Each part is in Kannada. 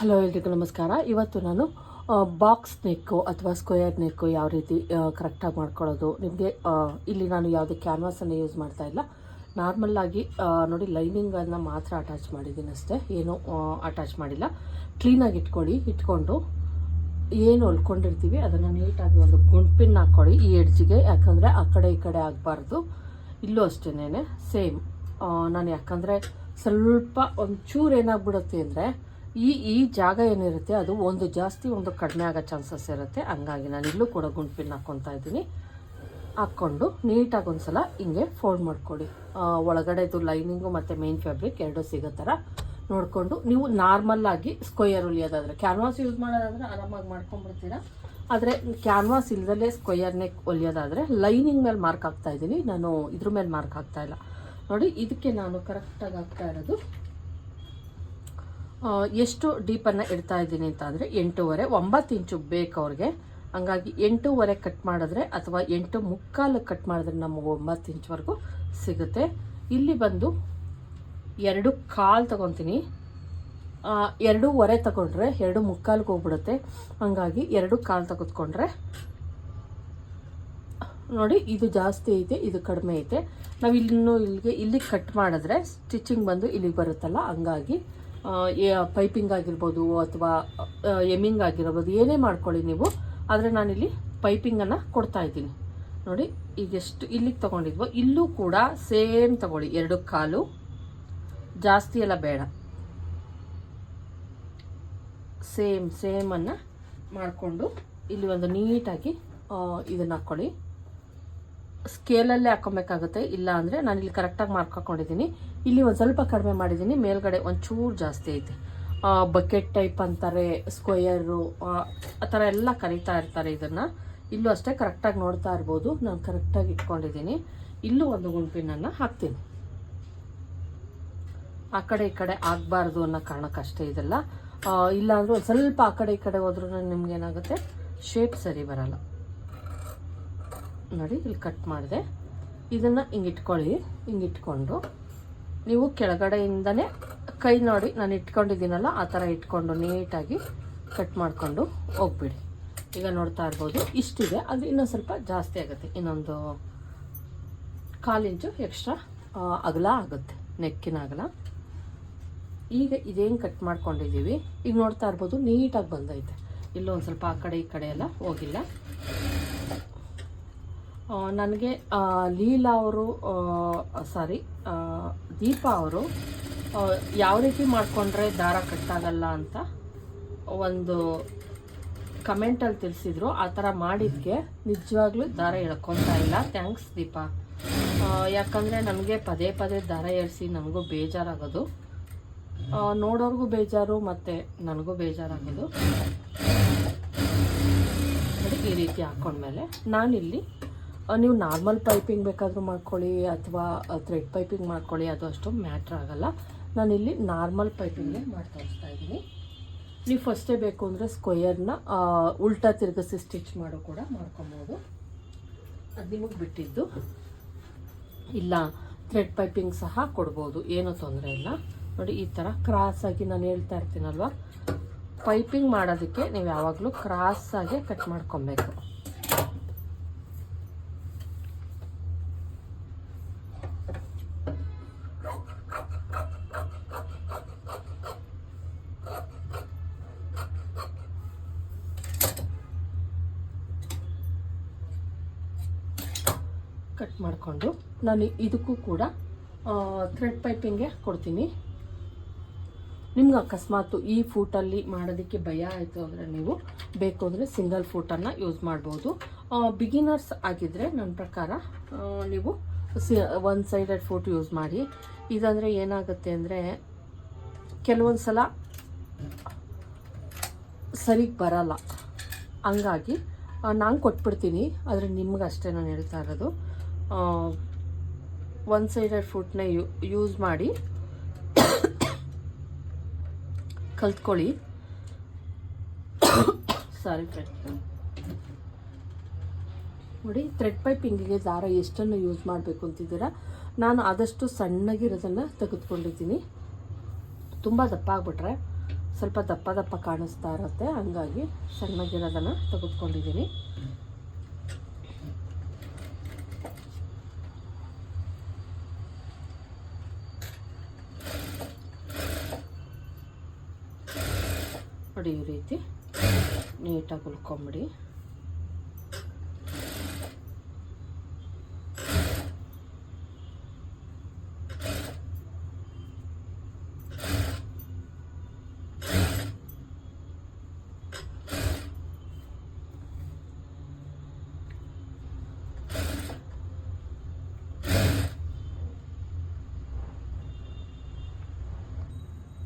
ಹಲೋ ಎಲ್ರಿಗೂ ನಮಸ್ಕಾರ. ಇವತ್ತು ನಾನು ಬಾಕ್ಸ್ ನೆಕ್ಕು ಅಥವಾ ಸ್ಕ್ವೇರ್ ನೆಕ್ಕು ಯಾವ ರೀತಿ ಕರೆಕ್ಟಾಗಿ ಮಾಡ್ಕೊಳ್ಳೋದು, ನಿಮಗೆ ಇಲ್ಲಿ ನಾನು ಯಾವುದೇ ಕ್ಯಾನ್ವಾಸನ್ನು ಯೂಸ್ ಮಾಡ್ತಾ ಇಲ್ಲ. ನಾರ್ಮಲ್ಲಾಗಿ ನೋಡಿ ಲೈನಿಂಗನ್ನು ಮಾತ್ರ ಅಟ್ಯಾಚ್ ಮಾಡಿದ್ದೀನಿ ಅಷ್ಟೇ. ಏನು ಅಟ್ಯಾಚ್ ಮಾಡಿಲ್ಲ. ಕ್ಲೀನಾಗಿ ಇಟ್ಕೊಳ್ಳಿ, ಇಟ್ಕೊಂಡು ಏನು ಹೊಲ್ಕೊಂಡಿರ್ತೀವಿ ಅದನ್ನು ನೀಟಾಗಿ ಒಂದು ಗುಂಪಿನ ಹಾಕ್ಕೊಳ್ಳಿ ಈ ಎಡ್ಜಿಗೆ ಯಾಕಂದರೆ ಆ ಕಡೆ ಈ ಕಡೆ ಆಗಬಾರ್ದು. ಇಲ್ಲೂ ಅಷ್ಟೇನೆ ಸೇಮ್ ನಾನು ಯಾಕಂದರೆ ಸ್ವಲ್ಪ ಒಂಚೂರು ಏನಾಗ್ಬಿಡುತ್ತೆ ಅಂದರೆ ಈ ಈ ಜಾಗ ಏನಿರುತ್ತೆ ಅದು ಒಂದು ಜಾಸ್ತಿ ಒಂದು ಕಡಿಮೆ ಆಗೋ ಚಾನ್ಸಸ್ ಇರುತ್ತೆ. ಹಂಗಾಗಿ ನಾನು ಇಲ್ಲೂ ಕೂಡ ಗುಂಪಿನ ಹಾಕ್ಕೊತಾ ಇದ್ದೀನಿ. ಹಾಕ್ಕೊಂಡು ನೀಟಾಗಿ ಒಂದ್ಸಲ ಹಿಂಗೆ ಫೋಲ್ಡ್ ಮಾಡ್ಕೊಳ್ಳಿ. ಆ, ಒಳಗಡೆದು ಲೈನಿಂಗು ಮತ್ತು ಮೇನ್ ಫ್ಯಾಬ್ರಿಕ್ ಎರಡೂ ಸಿಗೋ ಥರ ನೋಡಿಕೊಂಡು. ನೀವು ನಾರ್ಮಲ್ ಆಗಿ ಸ್ಕ್ವಯರ್ ಹೊಲಿಯೋದಾದರೆ ಕ್ಯಾನ್ವಾಸ್ ಯೂಸ್ ಮಾಡೋದಾದರೆ ಆರಾಮಾಗಿ ಮಾಡ್ಕೊಂಡ್ಬಿಡ್ತೀರಾ? ಆದರೆ ಕ್ಯಾನ್ವಾಸ್ ಇಲ್ದಲೇ ಸ್ಕ್ವಯರ್ನೇ ಹೊಲಿಯೋದಾದರೆ ಲೈನಿಂಗ್ ಮೇಲೆ ಮಾರ್ಕ್ ಹಾಕ್ತಾ ಇದ್ದೀನಿ. ನಾನು ಇದ್ರ ಮೇಲೆ ಮಾರ್ಕ್ ಹಾಕ್ತಾ ಇಲ್ಲ. ನೋಡಿ ಇದಕ್ಕೆ ನಾನು ಕರೆಕ್ಟಾಗಿ ಹಾಕ್ತಾ ಇರೋದು ಎಷ್ಟು ಡೀಪನ್ನು ಇಡ್ತಾ ಇದ್ದೀನಿ ಅಂತ ಅಂದರೆ ಎಂಟೂವರೆ, ಒಂಬತ್ತು ಇಂಚು ಬೇಕು ಅವ್ರಿಗೆ. ಹಂಗಾಗಿ ಎಂಟೂವರೆ ಕಟ್ ಮಾಡಿದ್ರೆ ಅಥವಾ ಎಂಟು ಮುಕ್ಕಾಲು ಕಟ್ ಮಾಡಿದ್ರೆ ನಮಗೆ ಒಂಬತ್ತು ಇಂಚ್ವರೆಗೂ ಸಿಗುತ್ತೆ. ಇಲ್ಲಿ ಬಂದು ಎರಡು ಕಾಲು ತಗೊತೀನಿ. ಎರಡೂವರೆ ತಗೊಂಡ್ರೆ ಎರಡು ಮುಕ್ಕಾಲ್ಗೆ ಹೋಗ್ಬಿಡುತ್ತೆ. ಹಂಗಾಗಿ ಎರಡು ಕಾಲು ತೆಗೆದುಕೊಂಡ್ರೆ ನೋಡಿ, ಇದು ಜಾಸ್ತಿ ಐತೆ, ಇದು ಕಡಿಮೆ ಐತೆ. ನಾವು ಇಲ್ಲಿನೂ ಇಲ್ಲಿಗೆ ಇಲ್ಲಿಗೆ ಕಟ್ ಮಾಡಿದ್ರೆ ಸ್ಟಿಚಿಂಗ್ ಬಂದು ಇಲ್ಲಿಗೆ ಬರುತ್ತಲ್ಲ, ಹಂಗಾಗಿ ಪೈಪಿಂಗ್ ಆಗಿರ್ಬೋದು ಅಥವಾ ಎಮ್ಮಿಂಗ್ ಆಗಿರ್ಬೋದು, ಏನೇ ಮಾಡ್ಕೊಳ್ಳಿ ನೀವು. ಆದರೆ ನಾನಿಲ್ಲಿ ಪೈಪಿಂಗನ್ನು ಕೊಡ್ತಾ ಇದ್ದೀನಿ. ನೋಡಿ, ಈಗ ಎಷ್ಟು ಇಲ್ಲಿಗೆ ತೊಗೊಂಡಿದ್ವೋ, ಇಲ್ಲೂ ಕೂಡ ಸೇಮ್ ತಗೊಳ್ಳಿ. ಎರಡು ಕಾಲು. ಜಾಸ್ತಿ ಎಲ್ಲ ಬೇಡ. ಸೇಮ್ ಸೇಮನ್ನು ಮಾಡಿಕೊಂಡು ಇಲ್ಲಿ ಒಂದು ನೀಟಾಗಿ ಇದನ್ನು ಹಾಕ್ಕೊಳ್ಳಿ. ಸ್ಕೇಲಲ್ಲೇ ಹಾಕೊಬೇಕಾಗುತ್ತೆ. ಇಲ್ಲ ಅಂದರೆ ನಾನು ಇಲ್ಲಿ ಕರೆಕ್ಟಾಗಿ ಮಾರ್ಕ್ ಹಾಕ್ಕೊಂಡಿದ್ದೀನಿ ಇಲ್ಲಿ ಒಂದು ಸ್ವಲ್ಪ ಕಡಿಮೆ ಮಾಡಿದ್ದೀನಿ. ಮೇಲ್ಗಡೆ ಒಂಚೂರು ಜಾಸ್ತಿ ಐತೆ. ಬಕೆಟ್ ಟೈಪ್ ಅಂತಾರೆ ಸ್ಕ್ವಯರು ಆ ಥರ ಎಲ್ಲ ಕರೀತಾ ಇರ್ತಾರೆ ಇದನ್ನು. ಇಲ್ಲೂ ಅಷ್ಟೇ ಕರೆಕ್ಟಾಗಿ ನೋಡ್ತಾ ಇರ್ಬೋದು. ನಾನು ಕರೆಕ್ಟಾಗಿ ಇಟ್ಕೊಂಡಿದ್ದೀನಿ. ಇಲ್ಲೂ ಒಂದು ಗುಂಪಿನನ್ನು ಹಾಕ್ತೀನಿ. ಆ ಕಡೆ ಈ ಕಡೆ ಆಗಬಾರ್ದು ಅನ್ನೋ ಕಾರಣಕ್ಕಷ್ಟೇ ಇದೆಲ್ಲ. ಇಲ್ಲಾಂದ್ರೂ ಒಂದು ಸ್ವಲ್ಪ ಆ ಕಡೆ ಈ ಕಡೆ ಹೋದ್ರೂ ನಿಮ್ಗೆ ಏನಾಗುತ್ತೆ ಶೇಪ್ ಸರಿ ಬರಲ್ಲ. ನೋಡಿ, ಇಲ್ಲಿ ಕಟ್ ಮಾಡಿದೆ. ಇದನ್ನು ಹಿಂಗೆ ಇಟ್ಕೊಳ್ಳಿ. ಹಿಂಗೆ ಇಟ್ಕೊಂಡು ನೀವು ಕೆಳಗಡೆಯಿಂದನೇ ಕೈ ನೋಡಿ, ನಾನು ಇಟ್ಕೊಂಡಿದ್ದೀನಲ್ಲ, ಆ ಥರ ಇಟ್ಕೊಂಡು ನೀಟಾಗಿ ಕಟ್ ಮಾಡಿಕೊಂಡು ಹೋಗ್ಬಿಡಿ. ಈಗ ನೋಡ್ತಾ ಇರ್ಬೋದು, ಇಷ್ಟಿದೆ. ಅದು ಇನ್ನೊಂದು ಸ್ವಲ್ಪ ಜಾಸ್ತಿ ಆಗುತ್ತೆ. ಇನ್ನೊಂದು ಕಾಲು ಇಂಚು ಎಕ್ಸ್ಟ್ರಾ ಅಗಲ ಆಗುತ್ತೆ, ನೆಕ್ಕಿನ ಅಗಲ. ಈಗ ಇದೇನು ಕಟ್ ಮಾಡ್ಕೊಂಡಿದ್ದೀವಿ, ಈಗ ನೋಡ್ತಾ ಇರ್ಬೋದು, ನೀಟಾಗಿ ಬಂದೈತೆ. ಇಲ್ಲೊಂದು ಸ್ವಲ್ಪ ಆ ಕಡೆ ಈ ಕಡೆ ಎಲ್ಲ ಹೋಗಿಲ್ಲ. ನನಗೆ ಲೀಲಾ ಅವರು ಸಾರಿ ದೀಪಾ ಅವರು ಯಾವ ರೀತಿ ಮಾಡಿಕೊಂಡ್ರೆ ದಾರ ಕಟ್ಟಾಗಲ್ಲ ಅಂತ ಒಂದು ಕಮೆಂಟಲ್ಲಿ ತಿಳಿಸಿದ್ರು. ಆ ಥರ ಮಾಡಿದ್ಕೆ ನಿಜವಾಗ್ಲೂ ದಾರ ಎಳ್ಕೊತಾ ಇಲ್ಲ. ಥ್ಯಾಂಕ್ಸ್ ದೀಪಾ. ಯಾಕಂದರೆ ನಮಗೆ ಪದೇ ಪದೇ ದಾರ ಏರಿಸಿ ನನಗೂ ಬೇಜಾರಾಗೋದು. ನೋಡೋರ್ಗೂ ಬೇಜಾರು ಮತ್ತು ನನಗೂ ಬೇಜಾರಾಗೋದು. ಈ ರೀತಿ ಹಾಕ್ಕೊಂಡ್ಮೇಲೆ ನಾನಿಲ್ಲಿ ನೀವು ನಾರ್ಮಲ್ ಪೈಪಿಂಗ್ ಬೇಕಾದರೂ ಮಾಡ್ಕೊಳ್ಳಿ ಅಥವಾ ಥ್ರೆಡ್ ಪೈಪಿಂಗ್ ಮಾಡ್ಕೊಳ್ಳಿ, ಅದು ಅಷ್ಟು ಮ್ಯಾಟ್ರ್ ಆಗೋಲ್ಲ. ನಾನಿಲ್ಲಿ ನಾರ್ಮಲ್ ಪೈಪಿಂಗೇ ಮಾಡ್ತಾ ತೋರಿಸ್ತಾ ಇದ್ದೀನಿ. ನೀವು ಫಸ್ಟೇ ಬೇಕು ಅಂದರೆ ಸ್ಕ್ವಯರ್ನ ಉಲ್ಟಾ ತಿರುಗಿಸಿ ಸ್ಟಿಚ್ ಮಾಡೋ ಕೂಡ ಮಾಡ್ಕೊಬೋದು. ಅದು ನಿಮಗೆ ಬಿಟ್ಟಿದ್ದು. ಇಲ್ಲ ಥ್ರೆಡ್ ಪೈಪಿಂಗ್ ಸಹ ಕೊಡ್ಬೋದು, ಏನೂ ತೊಂದರೆ ಇಲ್ಲ. ನೋಡಿ, ಈ ಥರ ಕ್ರಾಸಾಗಿ ನಾನು ಹೇಳ್ತಾ ಇರ್ತೀನಲ್ವ? ಪೈಪಿಂಗ್ ಮಾಡೋದಕ್ಕೆ ನೀವು ಯಾವಾಗಲೂ ಕ್ರಾಸಾಗೆ ಕಟ್ ಮಾಡ್ಕೊಬೇಕು. ಕಟ್ ಮಾಡಿಕೊಂಡು ನಾನು ಇದಕ್ಕೂ ಕೂಡ ಥ್ರೆಡ್ ಪೈಪಿಂಗೆ ಕೊಡ್ತೀನಿ. ನಿಮ್ಗೆ ಅಕಸ್ಮಾತ್ ಈ ಫೂಟಲ್ಲಿ ಮಾಡೋದಕ್ಕೆ ಭಯ ಆಯಿತು ಅಂದರೆ ನೀವು ಬೇಕು ಅಂದರೆ ಸಿಂಗಲ್ ಫೂಟನ್ನು ಯೂಸ್ ಮಾಡ್ಬೋದು. ಬಿಗಿನರ್ಸ್ ಆಗಿದ್ದರೆ ನನ್ನ ಪ್ರಕಾರ ನೀವು ಸಿ ಒನ್ ಸೈಡೆಡ್ ಫೂಟ್ ಯೂಸ್ ಮಾಡಿ. ಇದಂದರೆ ಏನಾಗುತ್ತೆ ಅಂದರೆ ಕೆಲವೊಂದು ಸಲ ಸರಿಗೆ ಬರಲ್ಲ. ಹಂಗಾಗಿ ನಾನು ಕೊಟ್ಬಿಡ್ತೀನಿ, ಆದರೆ ನಿಮ್ಗೆ ಅಷ್ಟೇ ನಾನು ಹೇಳ್ತಾ ಇರೋದು. ಒನ್ ಸೈಡೆಡ್ ಫುಡ್ನ ಯೂಸ್ ಮಾಡಿ ಕಲ್ತ್ಕೊಳ್ಳಿ. ಸಾರಿ ಫ್ರೆಂಡ್ ನೋಡಿ ಥ್ರೆಡ್ ಪೈಪಿಂಗಿಗೆ ದಾರ ಎಷ್ಟನ್ನು ಯೂಸ್ ಮಾಡಬೇಕು ಅಂತಿದ್ದೀರಾ? ನಾನು ಆದಷ್ಟು ಸಣ್ಣಗಿರೋದನ್ನು ತೆಗೆದುಕೊಂಡಿದ್ದೀನಿ. ತುಂಬ ದಪ್ಪ ಆಗಿಬಿಟ್ರೆ ಸ್ವಲ್ಪ ದಪ್ಪ ದಪ್ಪ ಕಾಣಿಸ್ತಾ ಇರುತ್ತೆ. ಹಂಗಾಗಿ ಸಣ್ಣಗಿರೋದನ್ನು ತೆಗೆದುಕೊಂಡಿದ್ದೀನಿ. ನೋಡಿ ಈ ರೀತಿ ನೀಟಾಗಿ ಹುಲ್ಕೊಂಬಿಡಿ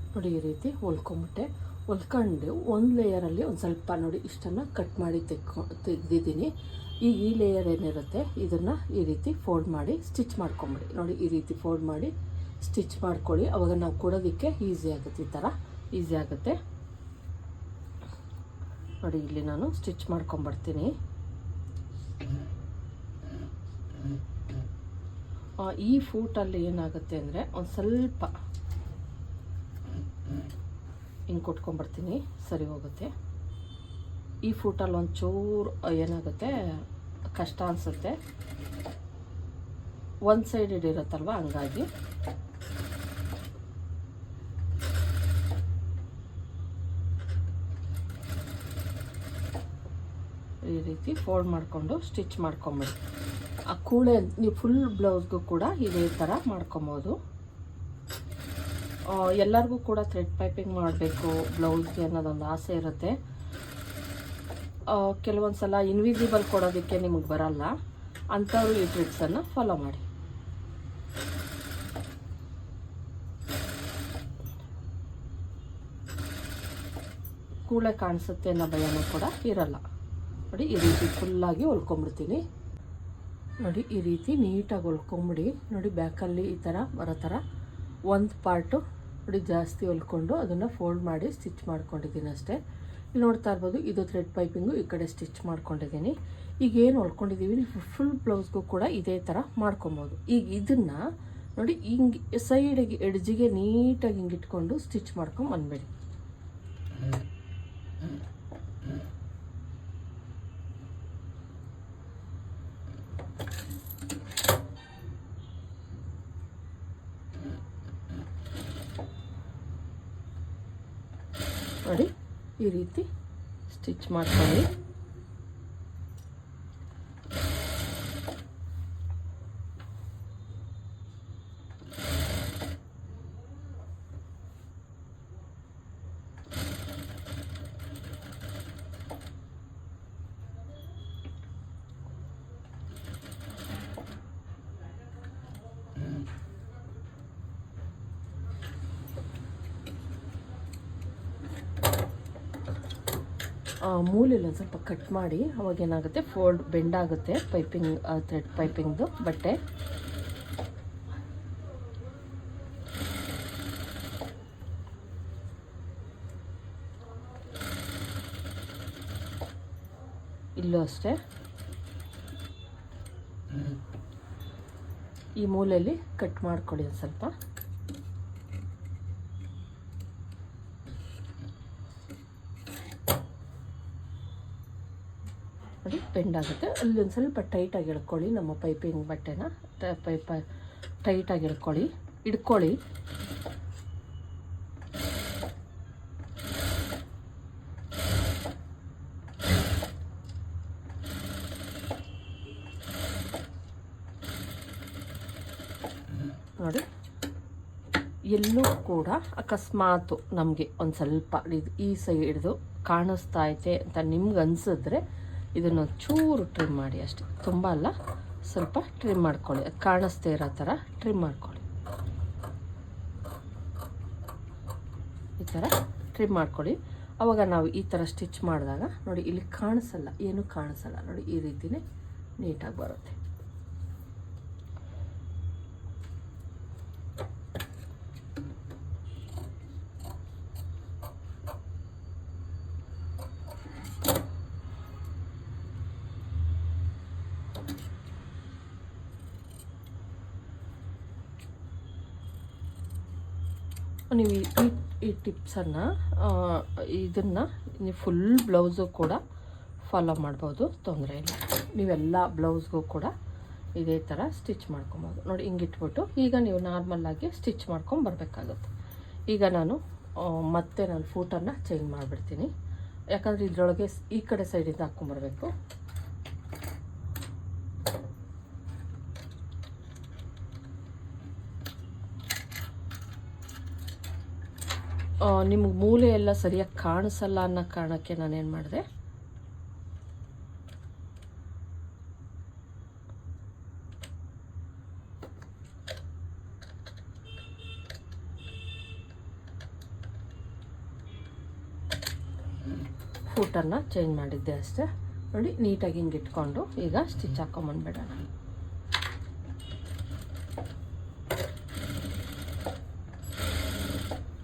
ನೋಡಿ ಈ ರೀತಿ ಹೊಲ್ಕೊಂಬಿಟ್ಟೆ ಹೊಲ್ಕೊಂಡು ಒಂದು ಲೇಯರಲ್ಲಿ ಒಂದು ಸ್ವಲ್ಪ ನೋಡಿ ಇಷ್ಟನ್ನು ಕಟ್ ಮಾಡಿ ತೆಕ್ಕೊ, ತೆಗೆದಿದ್ದೀನಿ. ಈಗ ಈ ಲೇಯರ್ ಏನಿರುತ್ತೆ, ಇದನ್ನು ಈ ರೀತಿ ಫೋಲ್ಡ್ ಮಾಡಿ ಸ್ಟಿಚ್ ಮಾಡ್ಕೊಂಬಿಡಿ. ನೋಡಿ ಈ ರೀತಿ ಫೋಲ್ಡ್ ಮಾಡಿ ಸ್ಟಿಚ್ ಮಾಡ್ಕೊಳ್ಳಿ. ಅವಾಗ ನಾವು ಕೊಡೋದಕ್ಕೆ ಈಸಿ ಆಗುತ್ತೆ ಈ ಥರ ಈಸಿ ಆಗುತ್ತೆ. ನೋಡಿ ಇಲ್ಲಿ ನಾನು ಸ್ಟಿಚ್ ಮಾಡ್ಕೊಂಬರ್ತೀನಿ ಈ ಫೂಟಲ್ಲಿ ಏನಾಗುತ್ತೆ ಅಂದರೆ ಒಂದು ಸ್ವಲ್ಪ ಹಿಂಗೆ ಕೊಟ್ಕೊಂಬರ್ತೀನಿ ಸರಿ ಹೋಗುತ್ತೆ. ಈ ಫೂಟಲ್ಲಿ ಒಂಚೂರು ಏನಾಗುತ್ತೆ, ಕಷ್ಟ ಅನಿಸುತ್ತೆ. ಒಂದು ಸೈಡ್ ಇಡಿರುತ್ತಲ್ವ ಹಂಗಾಗಿ. ಈ ರೀತಿ ಫೋಲ್ಡ್ ಮಾಡಿಕೊಂಡು ಸ್ಟಿಚ್ ಮಾಡ್ಕೊಂಬಿಡಿ ಆ ಕೂಳೆ, ನೀವು ಫುಲ್ ಬ್ಲೌಸ್ಗೂ ಕೂಡ ಇದೇ ಥರ ಮಾಡ್ಕೊಬೋದು. ಎಲ್ಲರಿಗೂ ಕೂಡ ಥ್ರೆಡ್ ಪೈಪಿಂಗ್ ಮಾಡಬೇಕು ಬ್ಲೌಸ್ಗೆ ಅನ್ನೋದೊಂದು ಆಸೆ ಇರುತ್ತೆ. ಕೆಲವೊಂದು ಸಲ ಇನ್ವಿಸಿಬಲ್ ಕೊಡೋದಕ್ಕೆ ನಿಮಗೆ ಬರಲ್ಲ. ಅಂಥವ್ರು ಈ ಟ್ರಿಕ್ಸನ್ನು ಫಾಲೋ ಮಾಡಿ. ಕೂಳೆ ಕಾಣಿಸುತ್ತೆ ಅನ್ನೋ ಭಯನೂ ಕೂಡ ಇರಲ್ಲ. ನೋಡಿ, ಈ ರೀತಿ ಫುಲ್ಲಾಗಿ ಹೊಲ್ಕೊಂಬಿಡ್ತೀನಿ. ನೋಡಿ, ಈ ರೀತಿ ನೀಟಾಗಿ ಹೊಲ್ಕೊಂಬಿಡಿ. ನೋಡಿ ಬ್ಯಾಕಲ್ಲಿ ಈ ಥರ ಬರೋ ಥರ ಒಂದು ಪಾರ್ಟು ನೋಡಿ ಜಾಸ್ತಿ ಹೊಲ್ಕೊಂಡು ಅದನ್ನು ಫೋಲ್ಡ್ ಮಾಡಿ ಸ್ಟಿಚ್ ಮಾಡ್ಕೊಂಡಿದ್ದೀನಿ ಅಷ್ಟೇ. ಇಲ್ಲಿ ನೋಡ್ತಾ ಇರ್ಬೋದು, ಇದು ಥ್ರೆಡ್ ಪೈಪಿಂಗು ಈ ಕಡೆ ಸ್ಟಿಚ್ ಮಾಡ್ಕೊಂಡಿದ್ದೀನಿ. ಈಗ ಏನು ಹೊಲ್ಕೊಂಡಿದ್ದೀವಿ ಫುಲ್ ಬ್ಲೌಸ್ಗೂ ಕೂಡ ಇದೇ ಥರ ಮಾಡ್ಕೊಬೋದು. ಈಗ ಇದನ್ನು ನೋಡಿ, ಹಿಂಗೆ ಸೈಡಿಗೆ ಎಡ್ಜಿಗೆ ನೀಟಾಗಿ ಹಿಂಗೆ ಇಟ್ಕೊಂಡು ಸ್ಟಿಚ್ ಮಾಡ್ಕೊಂಡು ಬಂದ್ಬೇಡಿ. ನೋಡಿ ಈ ರೀತಿ ಸ್ಟಿಚ್ ಮಾಡ್ಕೊಳ್ಳಿ. ಒಂದು ಸ್ವಲ್ಪ ಕಟ್ ಮಾಡಿ, ಅವಾಗ ಏನಾಗುತ್ತೆ? ಫೋಲ್ಡ್ ಬೆಂಡ್ ಆಗುತ್ತೆ ಪೈಪಿಂಗ್ ಥ್ರೆಡ್ ಪೈಪಿಂಗ್ದು ಬಟ್ಟೆ. ಇಲ್ಲೂ ಅಷ್ಟೇ. ಈ ಮೂಲೆಯಲ್ಲಿ ಕಟ್ ಮಾಡ್ಕೊಳ್ಳಿ ಒಂದು ಸ್ವಲ್ಪ ನೋಡಿ ಬೆಂಡ್ ಆಗುತ್ತೆ. ಅಲ್ಲಿ ಒಂದು ಸ್ವಲ್ಪ ಟೈಟಾಗಿ ಇಳ್ಕೊಳ್ಳಿ ನಮ್ಮ ಪೈಪಿಂಗ್ ಬಟ್ಟೆನ. ಪೈಪ ಟೈಟಾಗಿ ಇಳ್ಕೊಳ್ಳಿ ಇಡ್ಕೊಳ್ಳಿ. ನೋಡಿ. ಎಲ್ಲೂ ಕೂಡ ಅಕಸ್ಮಾತು ನಮಗೆ ಒಂದು ಸ್ವಲ್ಪ ಈ ಸೈಡ್ದು ಕಾಣಿಸ್ತಾ ಐತೆ ಅಂತ ನಿಮ್ಗೆ ಅನಿಸಿದ್ರೆ ಇದನ್ನು ಚೂರು ಟ್ರಿಮ್ ಮಾಡಿ ಅಷ್ಟೇ. ತುಂಬ ಅಲ್ಲ, ಸ್ವಲ್ಪ ಟ್ರಿಮ್ ಮಾಡ್ಕೊಳ್ಳಿ. ಅದು ಕಾಣಿಸ್ದೇ ಇರೋ ಥರ ಟ್ರಿಮ್ ಮಾಡ್ಕೊಳ್ಳಿ. ಈ ಥರ ಟ್ರಿಮ್ ಮಾಡ್ಕೊಳ್ಳಿ. ಅವಾಗ ನಾವು ಈ ಥರ ಸ್ಟಿಚ್ ಮಾಡಿದಾಗ, ನೋಡಿ ಇಲ್ಲಿ ಕಾಣಿಸಲ್ಲ, ಏನೂ ಕಾಣಿಸಲ್ಲ. ನೋಡಿ ಈ ರೀತಿಯೇ ನೀಟಾಗಿ ಬರುತ್ತೆ. ನೀವು ಈ- ಈ ಟಿಪ್ಸನ್ನು ಇದನ್ನು ನೀವು ಫುಲ್ ಬ್ಲೌಸು ಕೂಡ ಫಾಲೋ ಮಾಡ್ಬೋದು, ತೊಂದರೆ ಇಲ್ಲ. ನೀವೆಲ್ಲ ಬ್ಲೌಸ್ಗೂ ಕೂಡ ಇದೇ ಥರ ಸ್ಟಿಚ್ ಮಾಡ್ಕೊಬೋದು. ನೋಡಿ, ಹಿಂಗಿಟ್ಬಿಟ್ಟು ಈಗ ನೀವು ನಾರ್ಮಲ್ಲಾಗಿ ಸ್ಟಿಚ್ ಮಾಡ್ಕೊಂಡು ಬರಬೇಕಾಗುತ್ತೆ. ಈಗ ನಾನು ಮತ್ತೆ ನಾನು ಫೂಟನ್ನು ಚೇಂಜ್ ಮಾಡಿಬಿಡ್ತೀನಿ. ಯಾಕಂದರೆ ಇದರೊಳಗೆ ಈ ಕಡೆ ಸೈಡಿಂದ ಹಾಕ್ಕೊಂಬರ್ಬೇಕು ನಿಮಗೆ ಮೂಲೆ ಎಲ್ಲ ಸರಿಯಾಗಿ ಕಾಣಿಸಲ್ಲ ಅನ್ನೋ ಕಾರಣಕ್ಕೆ ನಾನೇನು ಮಾಡಿದೆ? ಫೂಟನ್ನು ಚೇಂಜ್ ಮಾಡಿದ್ದೆ ಅಷ್ಟೇ. ನೋಡಿ, ನೀಟಾಗಿ ಹಿಂಗೆ ಇಟ್ಕೊಂಡು ಈಗ ಸ್ಟಿಚ್ ಹಾಕೊಂಬಂದ್ಬಿಡೋಣ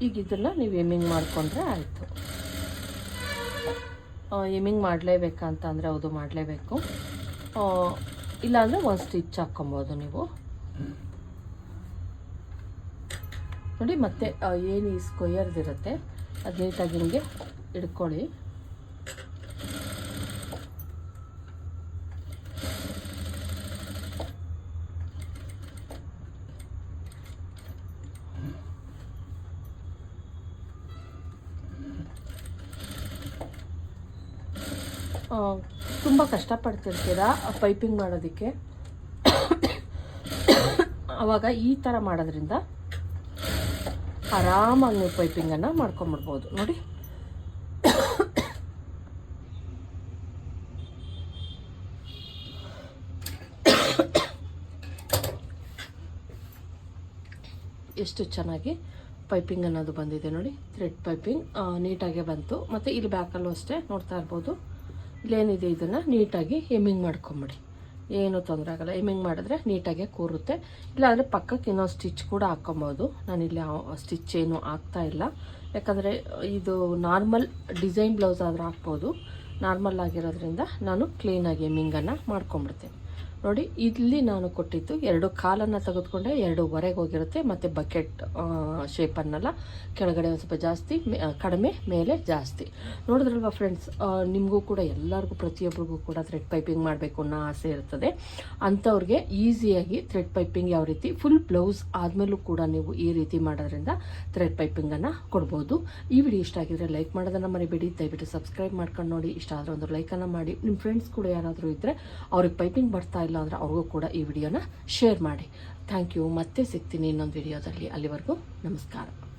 ಈಗ ಇದನ್ನು ನೀವು ಎಮ್ಮಿಂಗ್ ಮಾಡಿಕೊಂಡ್ರೆ ಆಯಿತು. ಎಮ್ಮಿಂಗ್ ಮಾಡಲೇಬೇಕಂತ ಅಂದರೆ ಹೌದು, ಮಾಡಲೇಬೇಕು. ಇಲ್ಲಾಂದರೆ ಒಂದು ಸ್ಟಿಚ್ ಹಾಕ್ಕೊಬೋದು ನೀವು. ನೋಡಿ ಮತ್ತೆ ಏನು ಈ ಸ್ಕೊಯರ್ದಿರುತ್ತೆ ಅದು ನೀಟಾಗಿ ನಿಮಗೆ ಹಿಡ್ಕೊಳ್ಳಿ. ತುಂಬ ಕಷ್ಟಪಡ್ತಿರ್ತೀರಾ ಪೈಪಿಂಗ್ ಮಾಡೋದಕ್ಕೆ? ಆವಾಗ ಈ ಥರ ಮಾಡೋದ್ರಿಂದ ಆರಾಮಾಗಿ ನೀವು ಪೈಪಿಂಗನ್ನು ಮಾಡ್ಕೊಂಬಿಡ್ಬೋದು. ನೋಡಿ. ಎಷ್ಟು ಚೆನ್ನಾಗಿ ಪೈಪಿಂಗ್ ಅನ್ನೋದು ಬಂದಿದೆ ನೋಡಿ. ಥ್ರೆಡ್ ಪೈಪಿಂಗ್ ನೀಟಾಗೆ ಬಂತು. ಮತ್ತು ಇಲ್ಲಿ ಬ್ಯಾಕಲ್ಲೂ ಅಷ್ಟೇ ನೋಡ್ತಾ ಇರ್ಬೋದು. ಇಲ್ಲೇನಿದೆ ಇದನ್ನು, ನೀಟಾಗಿ ಎಮ್ಮಿಂಗ್ ಮಾಡ್ಕೊಂಬಿಡಿ. ಏನೂ ತೊಂದರೆ ಆಗಲ್ಲ. ಎಮ್ಮಿಂಗ್ ಮಾಡಿದ್ರೆ ನೀಟಾಗೆ ಕೂರುತ್ತೆ. ಇಲ್ಲಾಂದರೆ ಪಕ್ಕಕ್ಕೆ ಇನ್ನೊಂದು ಸ್ಟಿಚ್ ಕೂಡ ಹಾಕ್ಕೊಬೋದು ನಾನಿಲ್ಲಿ ಸ್ಟಿಚ್ ಏನು ಆಗ್ತಾ ಇಲ್ಲ. ಯಾಕಂದರೆ ಇದು ನಾರ್ಮಲ್ ಡಿಸೈನ್ ಬ್ಲೌಸ್ ಆದರೂ ಹಾಕ್ಬೋದು. ನಾರ್ಮಲ್ ಆಗಿರೋದ್ರಿಂದ ನಾನು ಕ್ಲೀನಾಗಿ ಎಮ್ಮಿಂಗನ್ನು ಮಾಡ್ಕೊಂಬಿಡ್ತೇನೆ. ನೋಡಿ, ಇಲ್ಲಿ ನಾನು ಕೊಟ್ಟಿದ್ದು ಎರಡು ಕಾಲನ್ನು ತೆಗೆದುಕೊಂಡೆ, ಎರಡೂವರೆಗೆ ಹೋಗಿರುತ್ತೆ, ಮತ್ತು ಬಕೆಟ್ ಶೇಪನ್ನೆಲ್ಲ ಕೆಳಗಡೆ ಒಂದು ಸ್ವಲ್ಪ ಜಾಸ್ತಿ ಕಡಿಮೆ, ಮೇಲೆ ಜಾಸ್ತಿ. ನೋಡಿದ್ರಲ್ವ ಫ್ರೆಂಡ್ಸ್ ನಿಮಗೂ ಕೂಡ, ಎಲ್ಲರಿಗೂ ಪ್ರತಿಯೊಬ್ಬರಿಗೂ ಕೂಡ ಥ್ರೆಡ್ ಪೈಪಿಂಗ್ ಮಾಡಬೇಕು ಅನ್ನೋ ಆಸೆ ಇರ್ತದೆ. ಅಂಥವ್ರಿಗೆ ಈಸಿಯಾಗಿ ಥ್ರೆಡ್ ಪೈಪಿಂಗ್ ಯಾವ ರೀತಿ ಫುಲ್ ಬ್ಲೌಸ್ ಆದಮೇಲೂ ಕೂಡ ನೀವು ಈ ರೀತಿ ಮಾಡೋದ್ರಿಂದ ಥ್ರೆಡ್ ಪೈಪಿಂಗನ್ನು ಕೊಡ್ಬೋದು. ಈ ವಿಡಿಯೋ ಇಷ್ಟ ಆಗಿದ್ರೆ ಲೈಕ್ ಮಾಡೋದನ್ನು ಮರಿಬೇಡಿ. ದಯವಿಟ್ಟು ಸಬ್ಸ್ಕ್ರೈಬ್ ಮಾಡ್ಕೊಂಡು ನೋಡಿ. ಇಷ್ಟ ಆದರೆ ಒಂದು ಲೈಕನ್ನು ಮಾಡಿ. ನಿಮ್ಮ ಫ್ರೆಂಡ್ಸ್ ಕೂಡ ಯಾರಾದರೂ ಇದ್ದರೆ ಅವ್ರಿಗೆ ಪೈಪಿಂಗ್ ಬರ್ತಾ ಅಂದರೆ ಅವ್ರಿಗೂ ಕೂಡ ಈ ವಿಡಿಯೋನ ಶೇರ್ ಮಾಡಿ. ಥ್ಯಾಂಕ್ ಯು ಮತ್ತೆ ಸಿಗ್ತೀನಿ ಇನ್ನೊಂದು ವಿಡಿಯೋದಲ್ಲಿ. ಅಲ್ಲಿವರೆಗೂ ನಮಸ್ಕಾರ.